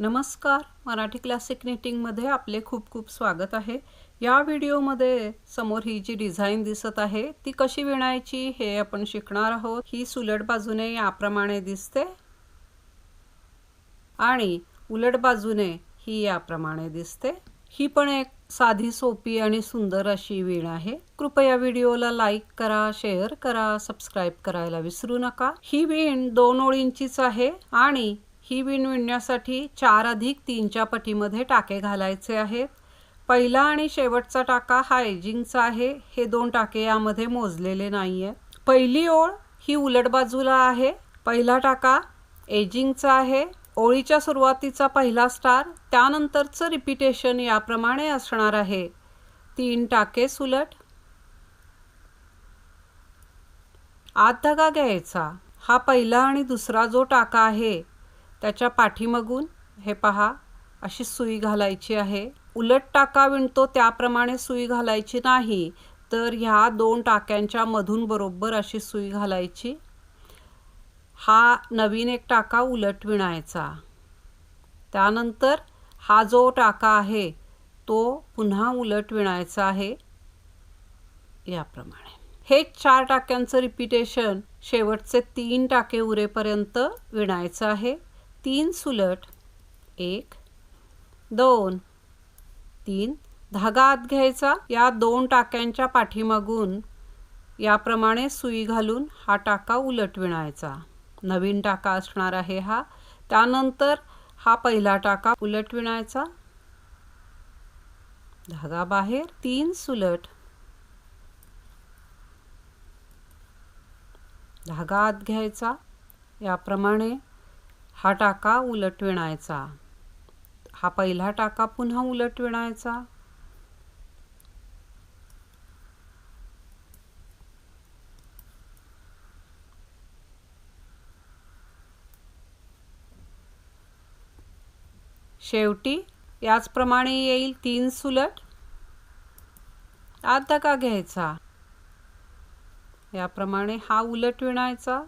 नमस्कार. मराठी क्लासिक निटिंगमध्ये आपले खूप खूप स्वागत आहे. या व्हिडिओमध्ये समोर ही जी डिझाईन दिसत आहे ती कशी विणायची हे आपण शिकणार आहोत. ही सुलट बाजूने याप्रमाणे दिसते आणि उलट बाजूने ही याप्रमाणे दिसते. ही पण एक साधी सोपी आणि सुंदर अशी विण आहे. कृपया व्हिडिओला लाईक करा शेअर करा सबस्क्राईब करायला विसरू नका. ही विण दोन ओळींचीच आहे आणि ही विण विणण्यासाठी चार अधिक तीनच्या पटीमध्ये टाके घालायचे आहेत पहिला आणि शेवटचा टाका हा एजिंगचा आहे. हे दोन टाके यामध्ये मोजलेले नाही आहे पहिली ओळ ही उलट बाजूला आहे. पहिला टाका एजिंगचा आहे. ओळीच्या सुरुवातीचा पहिला स्टार त्यानंतरचं रिपिटेशन याप्रमाणे असणार आहे. तीन टाके सुलट. आत धागा घ्यायचा. हा पहिला आणि दुसरा जो टाका आहे त्याच्या पाठीमागून हे पहा अशी सुई घालायची आहे. उलट टाका विणतो त्याप्रमाणे सुई घालायची नाही तर ह्या दोन टाक्यांच्या मधून बरोबर अशी सुई घालायची. हा नवीन एक टाका उलट विणायचा. त्यानंतर हा जो टाका आहे तो पुन्हा उलट विणायचा आहे. याप्रमाणे. हे चार टाक्यांचं रिपिटेशन शेवटचे तीन टाके उरेपर्यंत विणायचं आहे. तीन सुलट एक दोन. तीन धागा आत घ्यायचा या दोन टाक्यांच्या पाठीमागून. याप्रमाणे सुई घालून हा टाका उलट विणायचा. नवीन टाका असणार आहे हा. त्यानंतर हा पहिला टाका उलट विणायचा. धागा बाहेर तीन सुलट. धागा आत घ्यायचा. याप्रमाणे हा टाका उलट विणायचा. हा पहिला टाका पुन्हा उलट विणायचा. शेवटी याचप्रमाणे येईल तीन सुलट. आता का घ्यायचा? याप्रमाणे हा उलट विणायचा.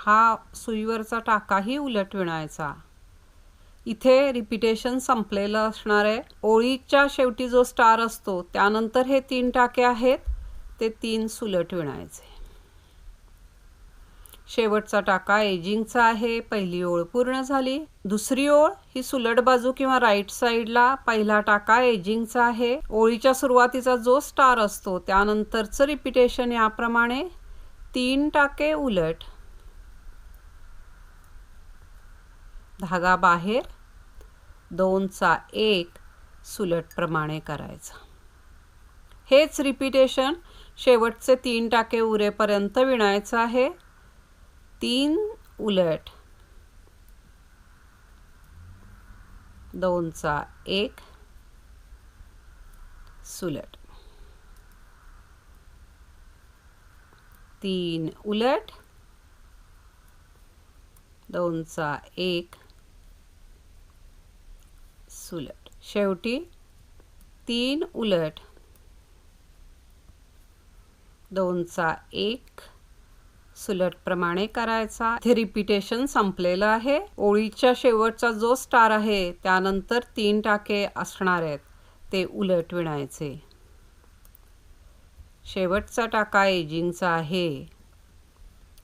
हा सुईवरचा टाकाही उलट विणायचा. इथे रिपिटेशन संपलेलं असणार आहे. ओळीच्या शेवटी जो स्टार असतो त्यानंतर हे तीन टाके आहेत ते तीन सुलट विणायचे. शेवटचा टाका एजिंगचा आहे पहिली ओळ पूर्ण झाली. दुसरी ओळ ही सुलट बाजू किंवा राईट साईडला पहिला टाका एजिंगचा आहे. ओळीच्या सुरुवातीचा जो स्टार असतो त्यानंतरचं रिपिटेशन याप्रमाणे तीन टाके उलट. धागा बाहेर दोनचा एक सुलट प्रमाणे करायचा. हेच रिपिटेशन शेवटचे तीन टाके उरेपर्यंत विणायचं आहे. तीन उलट दोनचा एक सुलट. तीन उलट दोनचा एक उलट. शेवटी तीन उलट. दोनचा एक सुलट प्रमाणे करायचा. इथे रिपिटेशन संपलेलं आहे. ओळीच्या शेवटचा जो स्टार आहे त्यानंतर तीन टाके असणार आहेत. ते उलट विणायचे. शेवटचा टाका एजिंगचा आहे.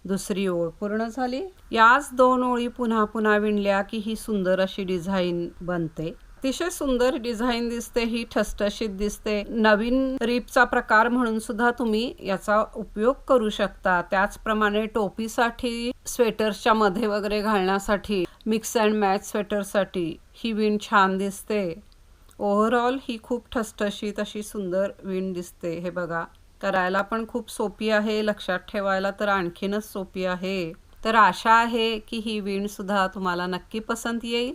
दुसरी ओळ पूर्ण झाली. याच दोन ओळी पुन्हा पुन्हा विणल्या की ही सुंदर अशी डिझाईन बनते. अतिशय सुंदर डिझाईन दिसते ही ठसठशीत दिसते. नवीन रीपचा प्रकार म्हणून सुद्धा तुम्ही याचा उपयोग करू शकता. त्याचप्रमाणे टोपीसाठी स्वेटर्सच्या मध्ये वगैरे घालण्यासाठी मिक्स अँड मॅच स्वेटरसाठी ही विण छान दिसते. ओव्हरऑल ही खूप ठसठशीत अशी सुंदर विण दिसते हे बघा. करायला पण खूप सोपी आहे लक्षात ठेवायला तर आणखीनच सोपी आहे. तर आशा आहे की ही विण सुद्धा तुम्हाला नक्की पसंत येईल.